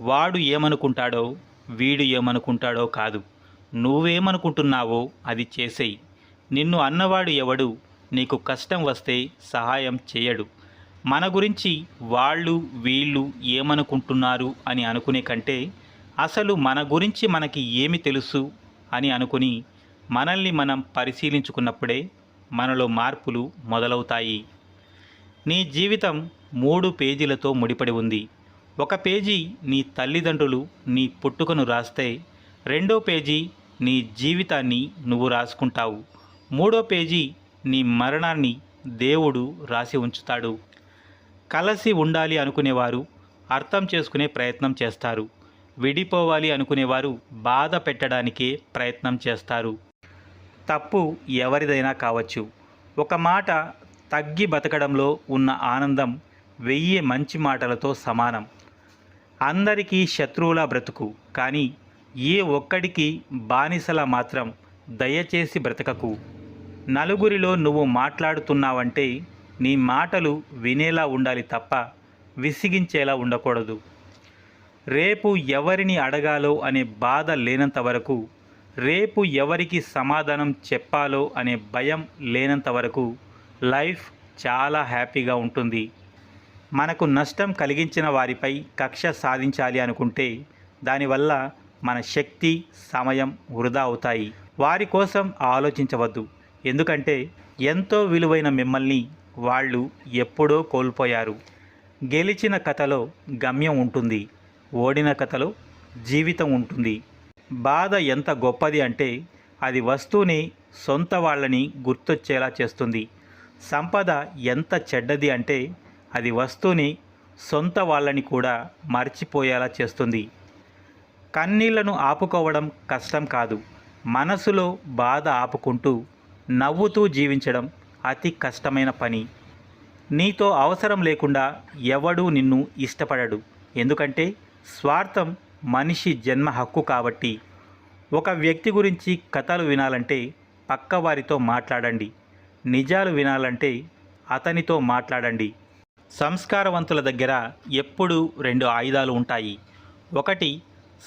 వాడు ఏమనుకుంటాడో వీడు ఏమనుకుంటాడో కాదు. నువ్వేమనుకుంటున్నావో అది చేసేయి. నిన్ను అన్నవాడు ఎవడు నీకు కష్టం వస్తే సహాయం చేయడు. మన గురించి వాళ్ళు వీళ్ళు ఏమనుకుంటున్నారు అని అనుకునే కంటే అసలు మన గురించి మనకి ఏమి తెలుసు అని అనుకుని మనల్ని మనం పరిశీలించుకున్నప్పుడే మనలో మార్పులు మొదలవుతాయి. నీ జీవితం మూడు పేజీలతో ముడిపడి ఉంది. ఒక పేజీ నీ తల్లిదండ్రులు నీ పుట్టుకను రాస్తే రెండో పేజీ నీ జీవితాన్ని నువ్వు రాసుకుంటావు. మూడో పేజీ నీ మరణాన్ని దేవుడు రాసి ఉంచుతాడు. కలసి ఉండాలి అనుకునేవారు అర్థం చేసుకునే ప్రయత్నం చేస్తారు. విడిపోవాలి అనుకునేవారు బాధ పెట్టడానికే ప్రయత్నం చేస్తారు. తప్పు ఎవరిదైనా కావచ్చు. ఒక మాట తగ్గి బతకడంలో ఉన్న ఆనందం వెయ్యి మంచి మాటలతో సమానం. అందరికీ శత్రువులా బ్రతుకు కానీ ఏ ఒక్కడికి బానిసలా మాత్రం దయచేసి బ్రతకకు. నలుగురిలో నువ్వు మాట్లాడుతున్నావంటే నీ మాటలు వినేలా ఉండాలి తప్ప విసిగించేలా ఉండకూడదు. రేపు ఎవరిని అడగాలో అనే బాధ లేనంత వరకు రేపు ఎవరికి సమాధానం చెప్పాలో అనే భయం లేనంత వరకు లైఫ్ చాలా హ్యాపీగా ఉంటుంది. మనకు నష్టం కలిగించిన వారిపై కక్ష సాధించాలి అనుకుంటే దానివల్ల మన శక్తి సమయం వృధా అవుతాయి. వారి కోసం ఆలోచించవద్దు. ఎందుకంటే ఎంతో విలువైన మిమ్మల్ని వాళ్ళు ఎప్పుడో కోల్పోయారు. గెలిచిన కథలో గమ్యం ఉంటుంది. ఓడిన కథలో జీవితం ఉంటుంది. బాధ ఎంత గొప్పది అంటే అది వస్తువుని సొంత వాళ్ళని గుర్తొచ్చేలా చేస్తుంది. సంపద ఎంత చెడ్డది అంటే అది వస్తువుని సొంత వాళ్ళని కూడా మర్చిపోయేలా చేస్తుంది. కన్నీళ్ళను ఆపుకోవడం కష్టం కాదు. మనసులో బాధ ఆపుకుంటూ నవ్వుతూ జీవించడం అతి కష్టమైన పని. నీతో అవసరం లేకుండా ఎవడూ నిన్ను ఇష్టపడడు. ఎందుకంటే స్వార్థం మనిషి జన్మ హక్కు కాబట్టి. ఒక వ్యక్తి గురించి కథలు వినాలంటే పక్కవారితో మాట్లాడండి. నిజాలు వినాలంటే అతనితో మాట్లాడండి. సంస్కారవంతుల దగ్గర ఎప్పుడూ రెండు ఆయుధాలు ఉంటాయి. ఒకటి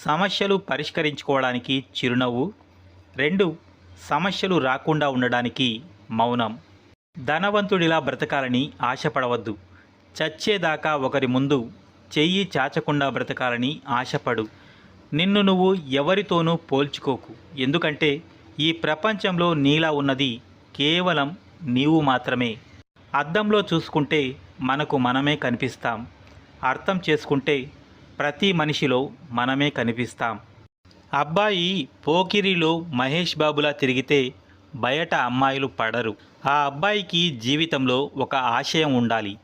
సమస్యలు పరిష్కరించుకోవడానికి చిరునవ్వు. రెండు సమస్యలు రాకుండా ఉండడానికి మౌనం. ధనవంతుడిలా బ్రతకాలని ఆశపడవద్దు. చచ్చేదాకా ఒకరి ముందు చెయ్యి చాచకుండా బ్రతకాలని ఆశపడు. నిన్ను నువ్వు ఎవరితోనూ పోల్చుకోకు. ఎందుకంటే ఈ ప్రపంచంలో నీలా ఉన్నది కేవలం నీవు మాత్రమే. అద్దంలో చూసుకుంటే మనకు మనమే కనిపిస్తాం. అర్థం చేసుకుంటే ప్రతి మనిషిలో మనమే కనిపిస్తాం. అబ్బాయి పోకిరిలో మహేష్ బాబులా తిరిగితే బయట అమ్మాయిలు పడరు. ఆ అబ్బాయికి జీవితంలో ఒక ఆశయం ఉండాలి.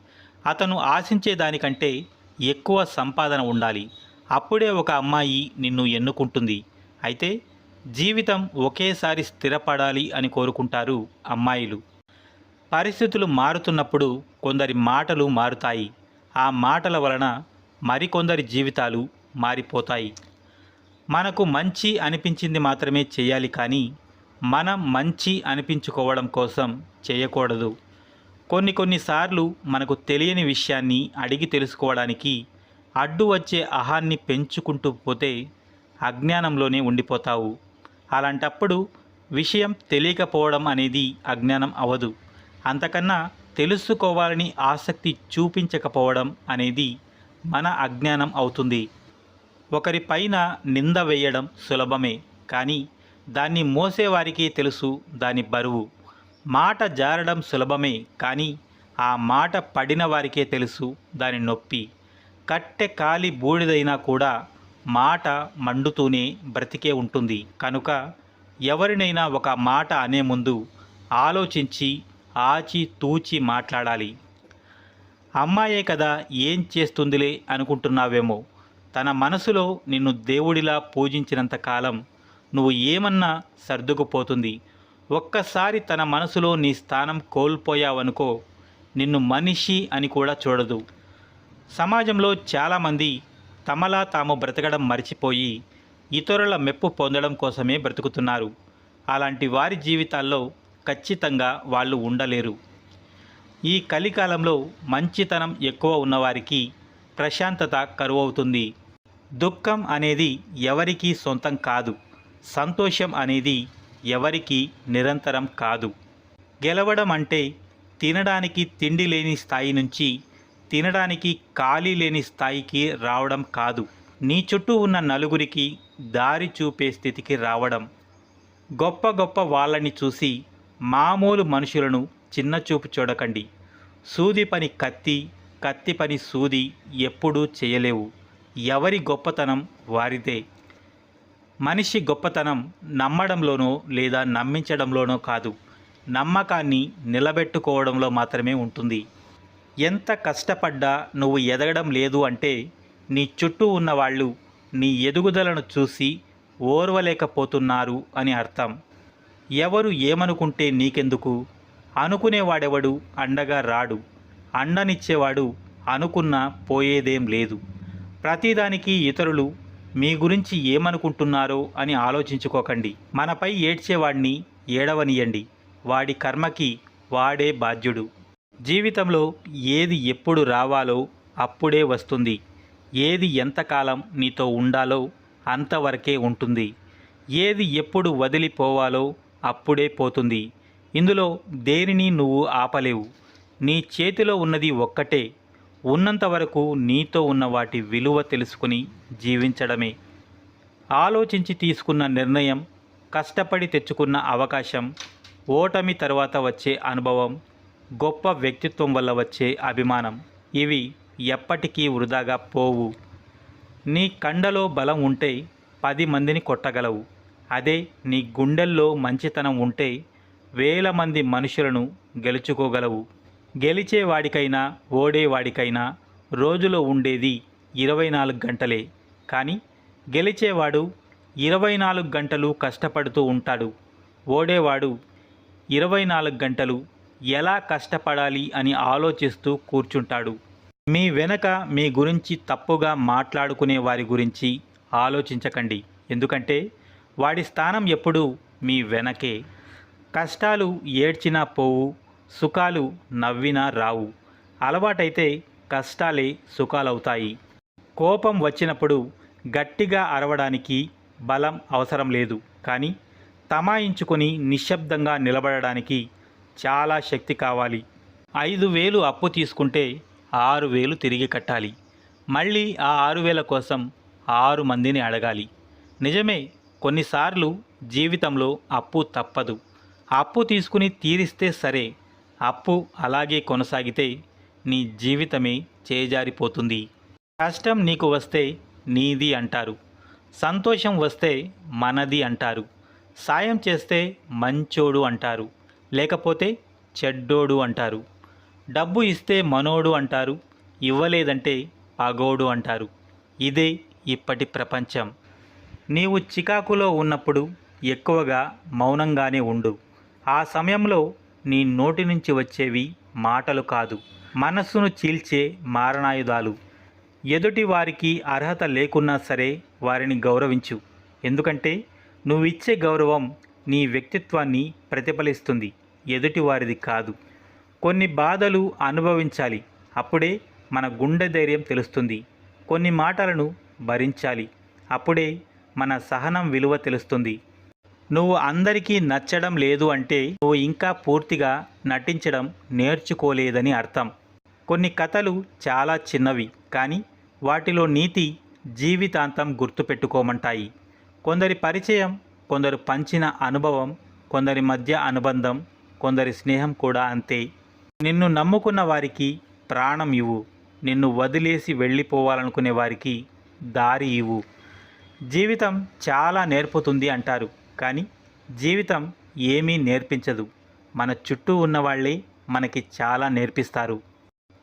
అతను ఆశించే దానికంటే ఎక్కువ సంపాదన ఉండాలి. అప్పుడే ఒక అమ్మాయి నిన్ను ఎన్నుకుంటుంది. అయితే జీవితం ఒకేసారి స్థిరపడాలి అని కోరుకుంటారు అమ్మాయిలు. పరిస్థితులు మారుతున్నప్పుడు కొందరి మాటలు మారుతాయి. ఆ మాటల వలన మరికొందరి జీవితాలు మారిపోతాయి. మనకు మంచి అనిపించింది మాత్రమే చేయాలి కానీ మనం మంచి అనిపించుకోవడం కోసం చేయకూడదు. కొన్ని కొన్నిసార్లు మనకు తెలియని విషయాన్ని అడిగి తెలుసుకోవడానికి అడ్డు వచ్చే అహాన్ని పెంచుకుంటూ పోతే అజ్ఞానంలోనే ఉండిపోతావు. అలాంటప్పుడు విషయం తెలియకపోవడం అనేది అజ్ఞానం అవదు అంతకన్నా తెలుసుకోవాలని ఆసక్తి చూపించకపోవడం అనేది మన అజ్ఞానం అవుతుంది. ఒకరి పైన నింద వేయడం సులభమే కానీ దాన్ని మోసేవారికే తెలుసు దాని బరువు. మాట జారడం సులభమే కానీ ఆ మాట పడిన వారికే తెలుసు దాని నొప్పి. కట్టె కాలి బూడిదైనా కూడా మాట మండుతూనే బ్రతికే ఉంటుంది. కనుక ఎవరినైనా ఒక మాట అనే ముందు ఆలోచించి ఆచి తూచి మాట్లాడాలి. అమ్మాయే కదా ఏం చేస్తుందిలే అనుకుంటున్నావేమో. తన మనసులో నిన్ను దేవుడిలా పూజించినంత కాలం నువ్వు ఏమన్నా సర్దుకుపోతుంది. ఒక్కసారి తన మనసులో నీ స్థానం కోల్పోయావనుకో నిన్ను మనిషి అని కూడా చూడదు. సమాజంలో చాలామంది తమలా తాము బ్రతకడం మర్చిపోయి ఇతరుల మెప్పు పొందడం కోసమే బ్రతుకుతున్నారు. అలాంటి వారి జీవితాల్లో ఖచ్చితంగా వాళ్ళు ఉండలేరు. ఈ కలికాలంలో మంచితనం ఎక్కువ ఉన్నవారికి ప్రశాంతత కరువవుతుంది. దుఃఖం అనేది ఎవరికీ సొంతం కాదు. సంతోషం అనేది ఎవరికీ నిరంతరం కాదు. గెలవడం అంటే తినడానికి తిండి లేని స్థాయి నుంచి తినడానికి ఖాళీ లేని స్థాయికి రావడం కాదు. నీ చుట్టూ ఉన్న నలుగురికి దారి చూపే స్థితికి రావడం. గొప్ప గొప్ప వాళ్ళని చూసి మామూలు మనుషులను చిన్నచూపు చూడకండి. సూది పని కత్తి కత్తి పని సూది ఎప్పుడూ చేయలేవు. ఎవరి గొప్పతనం వారిదే. మనిషి గొప్పతనం నమ్మడంలోనో లేదా నమ్మించడంలోనో కాదు. నమ్మకాన్ని నిలబెట్టుకోవడంలో మాత్రమే ఉంటుంది. ఎంత కష్టపడ్డా నువ్వు ఎదగడం లేదు అంటే నీ చుట్టూ ఉన్నవాళ్ళు నీ ఎదుగుదలను చూసి ఓర్వలేకపోతున్నారు అని అర్థం. ఎవరు ఏమనుకుంటే నీకెందుకు? అనుకునేవాడెవడు అండగా రాడు. అండనిచ్చేవాడు అనుకున్నా పోయేదేం లేదు. ప్రతిదానికి ఇతరులు మీ గురించి ఏమనుకుంటున్నారో అని ఆలోచించుకోకండి. మనపై ఏడ్చేవాడిని ఏడవనియండి. వాడి కర్మకి వాడే బాధ్యుడు. జీవితంలో ఏది ఎప్పుడు రావాలో అప్పుడే వస్తుంది. ఏది ఎంతకాలం నీతో ఉండాలో అంతవరకే ఉంటుంది. ఏది ఎప్పుడు వదిలిపోవాలో అప్పుడే పోతుంది. ఇందులో దేనిని నువ్వు ఆపలేవు. నీ చేతిలో ఉన్నది ఒక్కటే. ఉన్నంత వరకు నీతో ఉన్న వాటి విలువ తెలుసుకుని జీవించడమే. ఆలోచించి తీసుకున్న నిర్ణయం కష్టపడి తెచ్చుకున్న అవకాశం ఓటమి తర్వాత వచ్చే అనుభవం గొప్ప వ్యక్తిత్వం వల్ల వచ్చే అభిమానం. ఇవి ఎప్పటికీ వృధాగా పోవు. నీ కండలో బలం ఉంటే పది మందిని కొట్టగలవు. అదే నీ గుండెల్లో మంచితనం ఉంటే వేల మంది మనుషులను గెలుచుకోగలవు. గెలిచేవాడికైనా ఓడేవాడికైనా రోజులో ఉండేది ఇరవై నాలుగు గంటలే. కానీ గెలిచేవాడు ఇరవై నాలుగు గంటలు కష్టపడుతూ ఉంటాడు. ఓడేవాడు ఇరవై నాలుగు గంటలు ఎలా కష్టపడాలి అని ఆలోచిస్తూ కూర్చుంటాడు. మీ వెనక మీ గురించి తప్పుగా మాట్లాడుకునే వారి గురించి ఆలోచించకండి. ఎందుకంటే వాడి స్థానం ఎప్పుడూ మీ వెనకే. కష్టాలు ఏడ్చినా పోవు సుఖాలు నవ్వినా రావు. అలవాటైతే కష్టాలే సుఖాలవుతాయి. కోపం వచ్చినప్పుడు గట్టిగా అరవడానికి బలం అవసరం లేదు. కానీ తమాయించుకొని నిశ్శబ్దంగా నిలబడడానికి చాలా శక్తి కావాలి. ఐదు వేలు అప్పు తీసుకుంటే ఆరు వేలు తిరిగి కట్టాలి. మళ్ళీ ఆ ఆరు వేల కోసం ఆరు మందిని అడగాలి. నిజమే కొన్నిసార్లు జీవితంలో అప్పు తప్పదు. అప్పు తీసుకుని తీరిస్తే సరే అప్పు అలాగే కొనసాగితే నీ జీవితమే చేజారిపోతుంది. కష్టం నీకు వస్తే నీది అంటారు. సంతోషం వస్తే మనది అంటారు. సాయం చేస్తే మంచోడు అంటారు. లేకపోతే చెడ్డోడు అంటారు. డబ్బు ఇస్తే మనోడు అంటారు. ఇవ్వలేదంటే పగోడు అంటారు. ఇదే ఇప్పటి ప్రపంచం. నీవు చికాకులో ఉన్నప్పుడు ఎక్కువగా మౌనంగానే ఉండు. ఆ సమయంలో నీ నోటి నుంచి వచ్చేవి మాటలు కాదు. మనస్సును చీల్చే మారణాయుధాలు. ఎదుటి వారికి అర్హత లేకున్నా సరే వారిని గౌరవించు. ఎందుకంటే నువ్విచ్చే గౌరవం నీ వ్యక్తిత్వాన్ని ప్రతిఫలిస్తుంది. ఎదుటి వారిది కాదు. కొన్ని బాధలు అనుభవించాలి. అప్పుడే మన గుండె ధైర్యం తెలుస్తుంది. కొన్ని మాటలను భరించాలి. అప్పుడే మన సహనం విలువ తెలుస్తుంది. నువ్వు అందరికీ నచ్చడం లేదు అంటే నువ్వు ఇంకా పూర్తిగా నటించడం నేర్చుకోలేదని అర్థం. కొన్ని కథలు చాలా చిన్నవి కానీ వాటిలో నీతి జీవితాంతం గుర్తుపెట్టుకోమంటాయి. కొందరి పరిచయం కొందరు పంచిన అనుభవం కొందరి మధ్య అనుబంధం కొందరి స్నేహం కూడా అంతే. నిన్ను నమ్ముకున్న వారికి ప్రాణం ఇవ్వు. నిన్ను వదిలేసి వెళ్ళిపోవాలనుకునే వారికి దారి ఇవ్వు. జీవితం చాలా నేర్పుతుంది అంటారు. కానీ జీవితం ఏమీ నేర్పించదు. మన చుట్టూ ఉన్నవాళ్ళే మనకి చాలా నేర్పిస్తారు.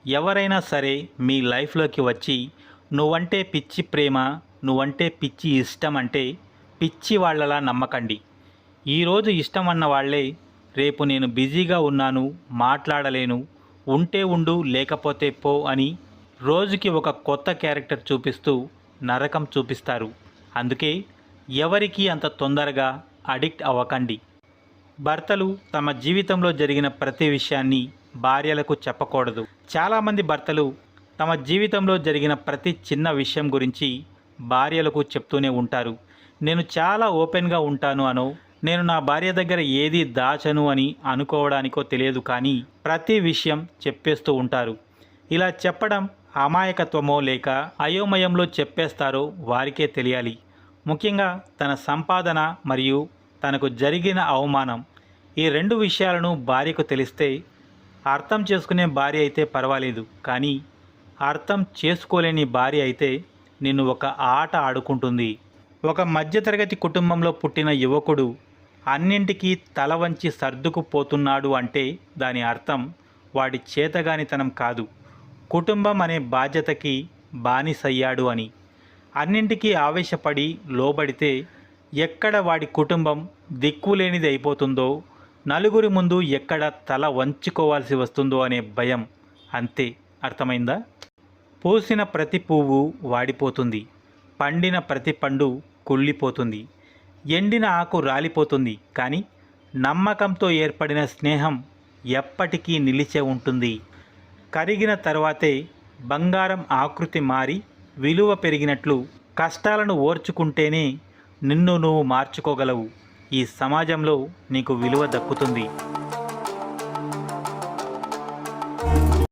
ఎవరైనా సరే మీ లైఫ్లోకి వచ్చి నువ్వంటే పిచ్చి ప్రేమ నువ్వంటే పిచ్చి ఇష్టం అంటే పిచ్చి వాళ్ళలా నమ్మకండి. ఈరోజు ఇష్టం అన్న వాళ్ళే రేపు నేను బిజీగా ఉన్నాను మాట్లాడలేను ఉంటే ఉండు లేకపోతే పో అని రోజుకి ఒక కొత్త క్యారెక్టర్ చూపిస్తూ నరకం చూపిస్తారు. అందుకే ఎవరికి అంత తొందరగా అడిక్ట్ అవ్వకండి. భర్తలు తమ జీవితంలో జరిగిన ప్రతి విషయాన్ని భార్యలకు చెప్పకూడదు. చాలామంది భర్తలు తమ జీవితంలో జరిగిన ప్రతి చిన్న విషయం గురించి భార్యలకు చెప్తూనే ఉంటారు. నేను చాలా ఓపెన్గా ఉంటాను అనో నేను నా భార్య దగ్గర ఏది దాచను అని అనుకోవడానికో తెలియదు కానీ ప్రతి విషయం చెప్పేస్తూ ఉంటారు. ఇలా చెప్పడం అమాయకత్వమో లేక అయోమయంలో చెప్పేస్తారో వారికే తెలియాలి. ముఖ్యంగా తన సంపాదన మరియు తనకు జరిగిన అవమానం ఈ రెండు విషయాలను భార్యకు తెలిస్తే అర్థం చేసుకునే భార్య అయితే పర్వాలేదు కానీ అర్థం చేసుకోలేని భార్య అయితే నిన్ను ఒక ఆట ఆడుకుంటుంది. ఒక మధ్యతరగతి కుటుంబంలో పుట్టిన యువకుడు అన్నింటికీ తల వంచి సర్దుకుపోతున్నాడు అంటే దాని అర్థం వాడి చేతగానితనం కాదు. కుటుంబం అనే బాధ్యతకి బానిసయ్యాడు అని. అన్నింటికీ ఆవేశపడి లోబడితే ఎక్కడ వాడి కుటుంబం దిక్కులేనిది అయిపోతుందో నలుగురి ముందు ఎక్కడ తల వంచుకోవాల్సి వస్తుందో అనే భయం అంతే. అర్థమైందా? పూసిన ప్రతి పువ్వు వాడిపోతుంది. పండిన ప్రతి పండు కుళ్ళిపోతుంది. ఎండిన ఆకు రాలిపోతుంది. కానీ నమ్మకంతో ఏర్పడిన స్నేహం ఎప్పటికీ నిలిచే ఉంటుంది. కరిగిన తర్వాతే బంగారం ఆకృతి మారి విలువ పెరిగినట్లు కష్టాలను ఓర్చుకుంటేనే నిన్ను నువ్వు మార్చుకోగలవు. ఈ సమాజంలో నీకు విలువ దక్కుతుంది.